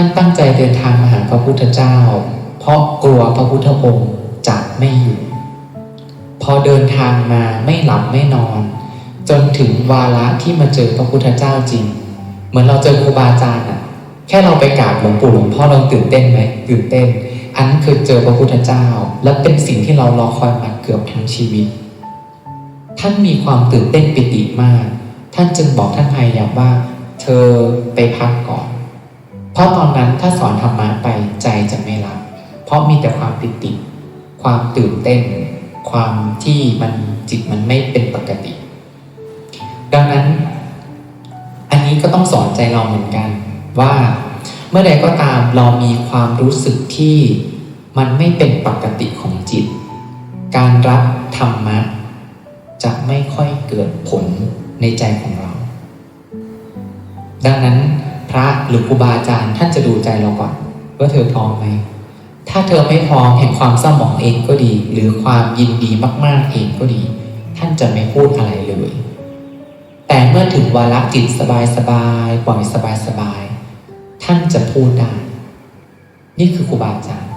ท่านตั้งใจเดินทางมาหาพระพุทธเจ้า เพราะกลัวพระพุทธองค์จะไม่อยู่ พอเดินทางมาไม่หลับไม่นอน จนถึงวาระที่มาเจอพระพุทธเจ้าจริง เหมือนเราเจอครูบาอาจารย์อะแค่เราไปกราบหลวงปู่หลวงพ่อเราตื่นเต้นไหมตื่นเต้น อันนั้นคือเจอพระพุทธเจ้า และเป็นสิ่งที่เรารอคอยมาเกือบทั้งชีวิต ท่านมีความตื่นเต้นปิติมาก ท่านจึงบอกท่านพายาว่า เธอไปพักก่อน ราะตอนนั้นถ้าสอนธรรมะไปใจจะไม่รับ เพราะมีแต่ความปิติ ความตื่นเต้น ความที่มันจิตมันไม่เป็นปกติ ดังนั้น อันนี้ก็ต้องสอนใจเราเหมือนกัน ว่าเมื่อใดก็ตามเรามีความรู้สึกที่มันไม่เป็นปกติของจิต การรับธรรมะจะไม่ค่อยเกิดผลในใจของเรา ดังนั้น พระหรือครูบาอาจารย์ท่านจะดูใจเราก่อน ว่าเธอพร้อมไหม ถ้าเธอไม่พร้อมเห็นความเศร้าหมองเองก็ดี หรือความยินดีมาก ๆเองก็ดี ท่านจะไม่พูดอะไรเลย แต่เมื่อถึงวาระจิตสบายสบายๆปล่อยสบายสบายๆท่านจะพูดได้ นี่คือครูบาอาจารย์